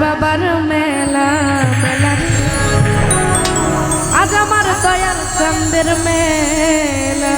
বাবার মেলা মেলা। আজ আমার দয়াল চন্দ্রের মেলা।